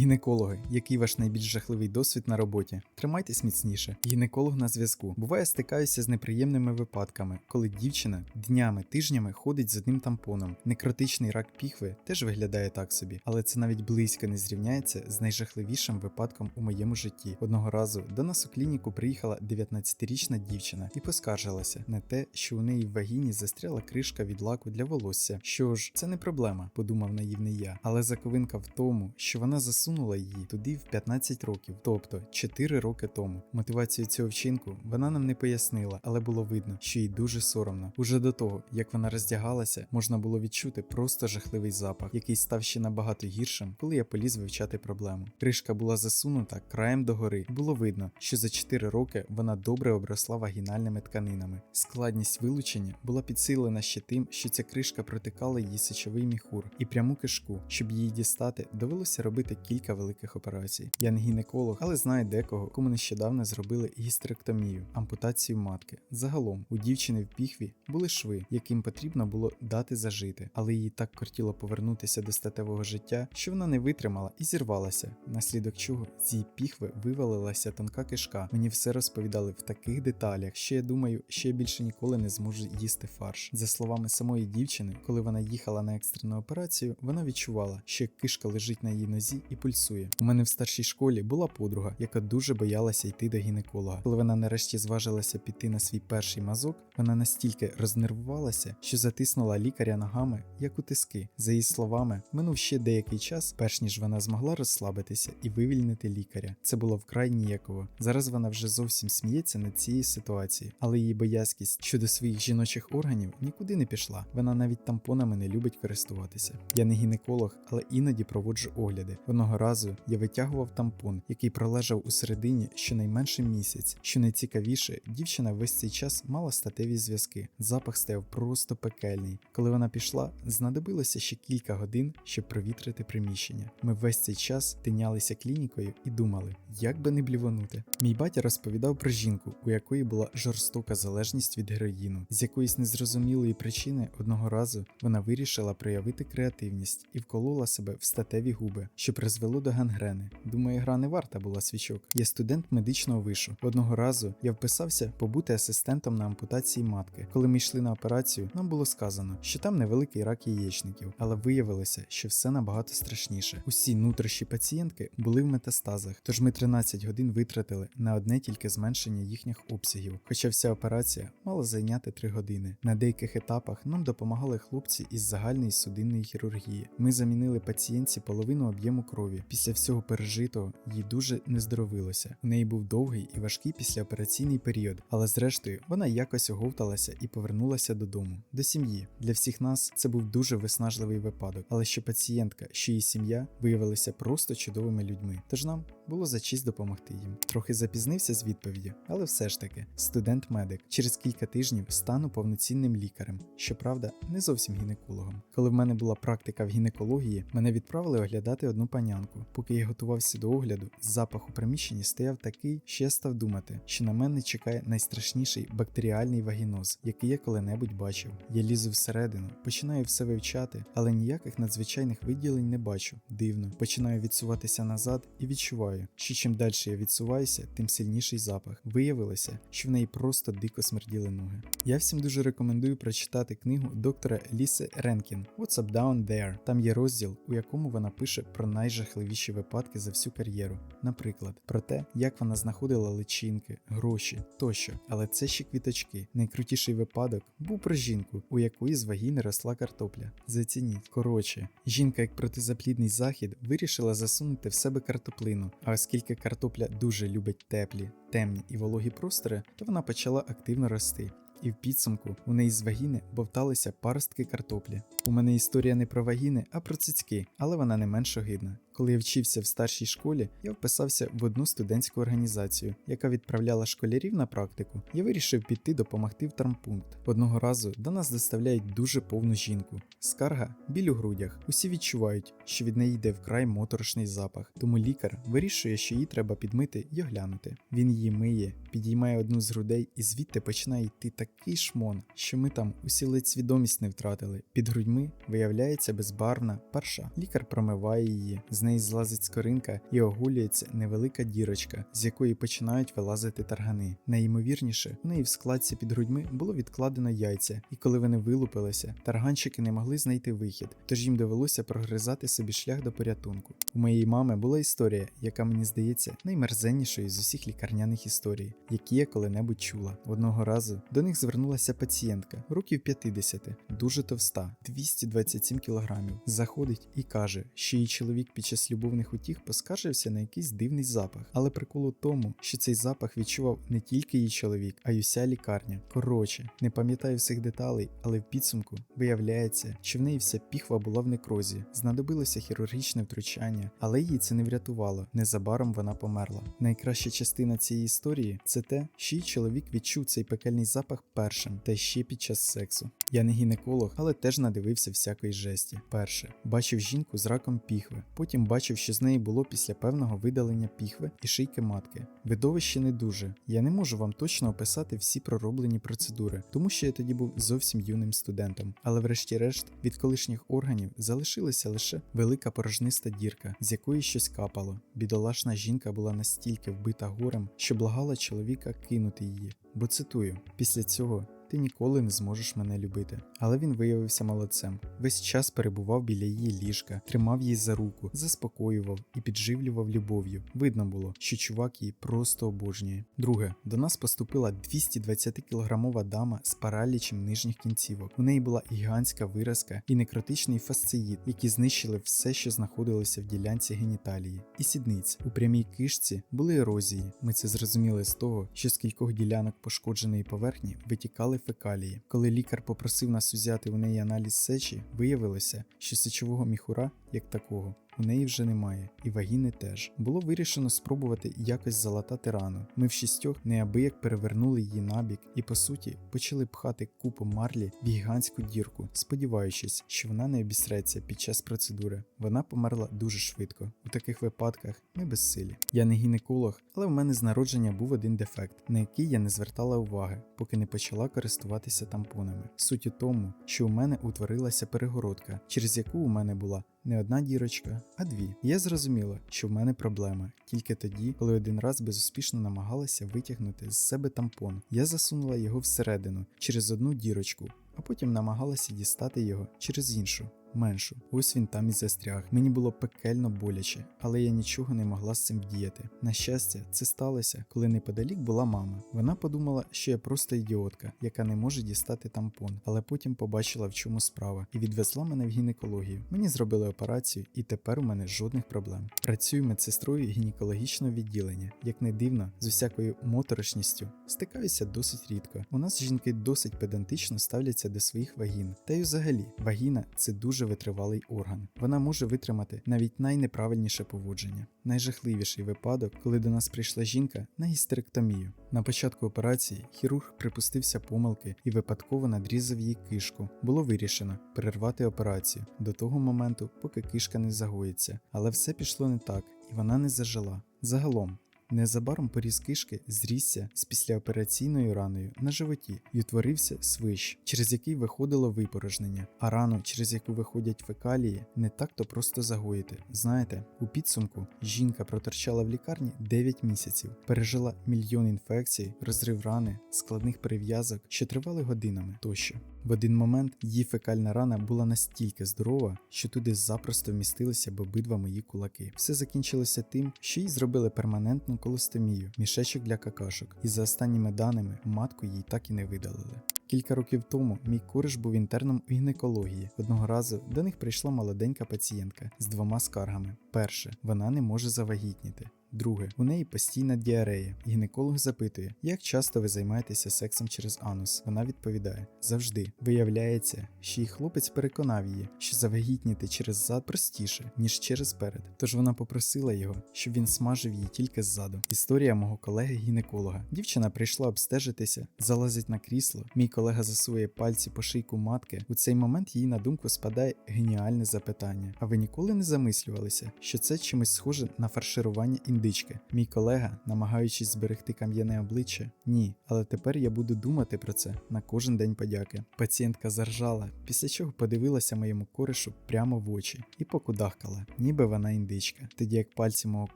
Гінекологи, який ваш найбільш жахливий досвід на роботі? Тримайтесь міцніше. Гінеколог на зв'язку. Буває, стикаюся з неприємними випадками, коли дівчина днями, тижнями ходить з одним тампоном. Некротичний рак піхви теж виглядає так собі, але це навіть близько не зрівняється з найжахливішим випадком у моєму житті. Одного разу до нас у клініку приїхала 19-річна дівчина і поскаржилася на те, що у неї в вагіні застряла кришка від лаку для волосся. Що ж, це не проблема, подумав наївний я. Але заковинка в тому, що вона засунула її туди в 15 років, тобто 4 роки тому. Мотивацію цього вчинку вона нам не пояснила, але було видно, що їй дуже соромно. Уже до того, як вона роздягалася, можна було відчути просто жахливий запах, який став ще набагато гіршим, коли я поліз вивчати проблему. Кришка була засунута краєм догори. Було видно, що за 4 роки вона добре обросла вагінальними тканинами. Складність вилучення була підсилена ще тим, що ця кришка протикала її сечовий міхур і пряму кишку. Щоб її дістати, довелося робити кілька великих операцій. Я не гінеколог, але знаю декого, кому нещодавно зробили гістеректомію, ампутацію матки. Загалом у дівчини в піхві були шви, яким потрібно було дати зажити, але їй так кортіло повернутися до статевого життя, що вона не витримала і зірвалася, наслідок чого з її піхви вивалилася тонка кишка. Мені все розповідали в таких деталях, що я думаю, що я більше ніколи не зможу їсти фарш. За словами самої дівчини, коли вона їхала на екстрену операцію, вона відчувала, що кишка лежить на її нозі і пульсує. У мене в старшій школі була подруга, яка дуже боялася йти до гінеколога. Коли вона нарешті зважилася піти на свій перший мазок, вона настільки рознервувалася, що затиснула лікаря ногами, як у тиски. За її словами, минув ще деякий час, перш ніж вона змогла розслабитися і вивільнити лікаря. Це було вкрай ніяково. Зараз вона вже зовсім сміється над цією ситуацією, але її боязкість щодо своїх жіночих органів нікуди не пішла. Вона навіть тампонами не любить користуватися. Я не гінеколог, але іноді проводжу огляди. Одного разу я витягував тампон, який пролежав у середині щонайменше місяць. Що найцікавіше, дівчина весь цей час мала статеві зв'язки. Запах стояв просто пекельний. Коли вона пішла, знадобилося ще кілька годин, щоб провітрити приміщення. Ми весь цей час тинялися клінікою і думали, як би не бліванути. Мій батя розповідав про жінку, у якої була жорстока залежність від героїну. З якоїсь незрозумілої причини одного разу вона вирішила проявити креативність і вколола себе в статеві губи, що призвело до гангрени. Думаю, гра не варта була свічок. Я студент медичного вишу. Одного разу я вписався побути асистентом на ампутації матки. Коли ми йшли на операцію, нам було сказано, що там невеликий рак яєчників, але виявилося, що все набагато страшніше. Усі нутрощі пацієнтки були в метастазах, тож ми 13 годин витратили на одне тільки зменшення їхніх обсягів. Хоча вся операція мала зайняти 3 години. На деяких етапах нам допомагали хлопці із загальної судинної хірургії. Ми замінили пацієнтці половину об'єму крові. Після всього пережитого їй дуже не здоровилося. У неї був довгий і важкий післяопераційний період, але зрештою вона якось оговталася і повернулася додому, до сім'ї. Для всіх нас це був дуже виснажливий випадок, але що пацієнтка, що її сім'я виявилися просто чудовими людьми. Тож нам було за честь допомогти їм. Трохи запізнився з відповіддю, але все ж таки, студент-медик. Через кілька тижнів стану повноцінним лікарем. Щоправда, не зовсім гінекологом. Коли в мене була практика в гінекології, мене відправили оглядати одну панянку. Поки я готувався до огляду, запах у приміщенні стояв такий, що я став думати, що на мене чекає найстрашніший бактеріальний вагіноз, який я коли-небудь бачив. Я лізу всередину, починаю все вивчати, але ніяких надзвичайних виділень не бачу. Дивно, починаю відсуватися назад і відчуваю, що чим далі я відсуваюся, тим сильніший запах. Виявилося, що в неї просто дико смерділи ноги. Я всім дуже рекомендую прочитати книгу доктора Ліси Ренкін What's Up Down There. Там є розділ, у якому вона пише про найжахливіші випадки за всю кар'єру. Наприклад, про те, як вона знаходила личинки, гроші тощо. Але це ще квіточки. Найкрутіший випадок був про жінку, у якої з вагіни росла картопля. Зацініть. Коротше, жінка, як протизаплідний захід, вирішила засунути в себе картоплину. А оскільки картопля дуже любить теплі, темні і вологі простори, то вона почала активно рости. І в підсумку у неї з вагіни бовталися паростки картоплі. У мене історія не про вагіни, а про цицьки, але вона не менш огидна. Коли я вчився в старшій школі, я вписався в одну студентську організацію, яка відправляла школярів на практику. Я вирішив піти допомогти в травмпункт. Одного разу до нас доставляють дуже повну жінку. Скарга біль у грудях. Усі відчувають, що від неї йде вкрай моторошний запах. Тому лікар вирішує, що її треба підмити і оглянути. Він її миє, підіймає одну з грудей, і звідти починає йти такий шмон, що ми там усі ледь свідомість не втратили. Під грудьми виявляється безбарвна парша. Лікар промиває її. З неї злазить скоринка і оголюється невелика дірочка, з якої починають вилазити таргани. Найімовірніше, у неї в складці під грудьми було відкладено яйця, і коли вони вилупилися, тарганчики не могли знайти вихід, тож їм довелося прогризати собі шлях до порятунку. У моєї мами була історія, яка мені здається наймерзеннішою з усіх лікарняних історій, які я коли-небудь чула. Одного разу до них звернулася пацієнтка років 50, дуже товста, 227 кілограмів. Заходить і каже, що її чоловік під час любовних утіх поскаржився на якийсь дивний запах. Але прикол у тому, що цей запах відчував не тільки її чоловік, а й уся лікарня. Коротше, не пам'ятаю всіх деталей, але в підсумку виявляється, що в неї вся піхва була в некрозі. Знадобилося хірургічне втручання, але її це не врятувало. Незабаром вона померла. Найкраща частина цієї історії це те, що її чоловік відчув цей пекельний запах першим, та ще під час сексу. Я не гінеколог, але теж надивився всякої жесті. Перше, бачив жінку з раком піхви, потім бачив, що з неї було після певного видалення піхви і шийки матки. Видовище не дуже. Я не можу вам точно описати всі пророблені процедури, тому що я тоді був зовсім юним студентом. Але врешті-решт від колишніх органів залишилася лише велика порожниста дірка, з якої щось капало. Бідолашна жінка була настільки вбита горем, що благала чоловіка кинути її. Бо цитую: після цього. Ти ніколи не зможеш мене любити. Але він виявився молодцем. Весь час перебував біля її ліжка, тримав її за руку, заспокоював і підживлював любов'ю. Видно було, що чувак її просто обожнює. Друге, до нас поступила 220-кілограмова дама з паралічем нижніх кінцівок. У неї була гігантська виразка і некротичний фасциїт, які знищили все, що знаходилося в ділянці геніталії, і сідниць. У прямій кишці були ерозії. Ми це зрозуміли з того, що з кількох ділянок пошкодженої поверхні витікали фекалії. Коли лікар попросив нас узяти у неї аналіз сечі, виявилося, що сечового міхура, як такого, у неї вже немає, і вагіни теж. Було вирішено спробувати якось залатати рану. Ми в шістьох неабияк перевернули її набік і, по суті, почали пхати купу марлі в гігантську дірку, сподіваючись, що вона не обісреться під час процедури. Вона померла дуже швидко. У таких випадках ми безсилі. Я не гінеколог, але в мене з народження був один дефект, на який я не звертала уваги, поки не почала користуватися тампонами. Суть у тому, що у мене утворилася перегородка, через яку у мене була не одна дірочка, а дві. Я зрозуміла, що в мене проблема тільки тоді, коли один раз безуспішно намагалася витягнути з себе тампон. Я засунула його всередину через одну дірочку, а потім намагалася дістати його через іншу. Меншу, ось він там і застряг. Мені було пекельно боляче, але я нічого не могла з цим вдіяти. На щастя, це сталося, коли неподалік була мама. Вона подумала, що я просто ідіотка, яка не може дістати тампон, але потім побачила, в чому справа, і відвезла мене в гінекологію. Мені зробили операцію, і тепер у мене жодних проблем. Працюю медсестрою гінекологічного відділення. Як не дивно, з усякою моторошністю стикаюся досить рідко. У нас жінки досить педантично ставляться до своїх вагін. Та й взагалі, вагіна це дуже витривалий орган. Вона може витримати навіть найнеправильніше поводження. Найжахливіший випадок, коли до нас прийшла жінка на гістеректомію. На початку операції хірург припустився помилки і випадково надрізав її кишку. Було вирішено перервати операцію до того моменту, поки кишка не загоїться. Але все пішло не так, і вона не зажила. Загалом. Незабаром поріз кишки зрісся з післяопераційною раною на животі і утворився свищ, через який виходило випорожнення, а рану, через яку виходять фекалії, не так-то просто загоїти. Знаєте, у підсумку жінка проторчала в лікарні 9 місяців, пережила мільйон інфекцій, розрив рани, складних перев'язок, що тривали годинами тощо. В один момент її фекальна рана була настільки здорова, що туди запросто вмістилися б обидва мої кулаки. Все закінчилося тим, що їй зробили перманентну колостомію, мішечок для какашок, і за останніми даними матку їй так і не видалили. Кілька років тому мій кореш був інтерном у гінекології. Одного разу до них прийшла молоденька пацієнтка з двома скаргами: перше, вона не може завагітніти. Друге, у неї постійна діарея. Гінеколог запитує, як часто ви займаєтеся сексом через анус. Вона відповідає: завжди. Виявляється, що її хлопець переконав її, що завагітніти через зад простіше, ніж через перед. Тож вона попросила його, щоб він смажив її тільки ззаду. Історія мого колеги-гінеколога. Дівчина прийшла обстежитися, залазить на крісло. Мій колега засує пальці по шийку матки. У цей момент їй на думку спадає геніальне запитання. А ви ніколи не замислювалися, що це чимось схоже на фарширування індивідуальності? Індички. Мій колега, намагаючись зберегти кам'яне обличчя, ні, але тепер я буду думати про це на кожен день подяки. Пацієнтка заржала, після чого подивилася моєму коришу прямо в очі і покудахкала, ніби вона індичка. Тоді як пальці мого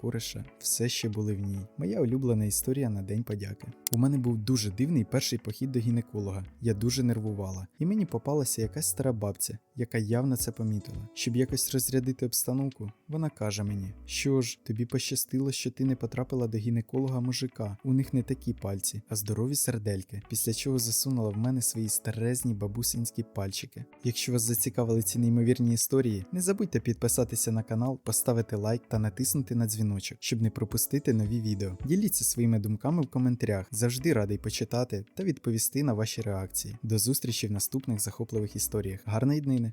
кориша все ще були в ній. Моя улюблена історія на день подяки. У мене був дуже дивний перший похід до гінеколога. Я дуже нервувала, і мені попалася якась стара бабця, яка явно це помітила. Щоб якось розрядити обстановку, вона каже мені: що ж, тобі пощастило, що ти не потрапила до гінеколога мужика. У них не такі пальці, а здорові сердельки. Після чого засунула в мене свої старезні бабусинські пальчики. Якщо вас зацікавили ці неймовірні історії, не забудьте підписатися на канал, поставити лайк та натиснути на дзвіночок, щоб не пропустити нові відео. Діліться своїми думками в коментарях. Завжди радий почитати та відповісти на ваші реакції. До зустрічі в наступних захопливих історіях. Гарної днини!